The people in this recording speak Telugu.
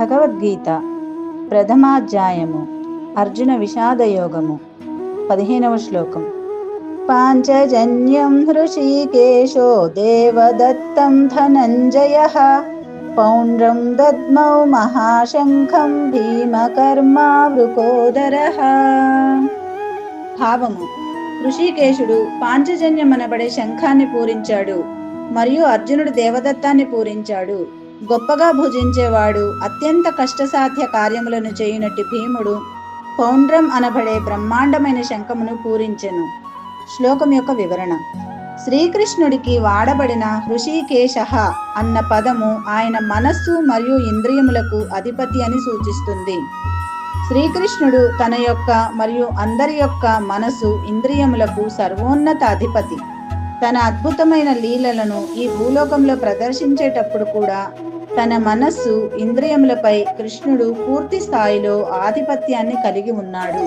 భగవద్గీత ప్రథమాధ్యాయము. అర్జున విషాదయోగము. పదిహేనవ శ్లోకం. పాంచజన్యం హృషీకేశో దేవదత్తం ధనంజయ. పౌండ్రం దద్మౌ మహాశంఖం భీమకర్మావృకోదర. భావము. ఋషికేశుడు పాంచజన్యమనబడే శంఖాన్ని పూరించాడు. మరియు అర్జునుడు దేవదత్తాన్ని పూరించాడు. గొప్పగా భుజించేవాడు అత్యంత కష్టసాధ్య కార్యములను చేయునట్టి భీముడు పౌండ్రం అనబడే బ్రహ్మాండమైన శంఖమును పూరించెను. శ్లోకం యొక్క వివరణ. శ్రీకృష్ణుడికి వాడబడిన హృషికేశ అన్న పదము ఆయన మనస్సు మరియు ఇంద్రియములకు అధిపతి అని సూచిస్తుంది. శ్రీకృష్ణుడు తన యొక్క మరియు అందరి యొక్క మనసు ఇంద్రియములకు సర్వోన్నత అధిపతి. తన అద్భుతమైన లీలలను ఈ భూలోకంలో ప్రదర్శించేటప్పుడు కూడా తన మనస్సు ఇంద్రియములపై కృష్ణుడు పూర్తి స్థాయిలో ఆధిపత్యాన్ని కలిగి ఉన్నాడు.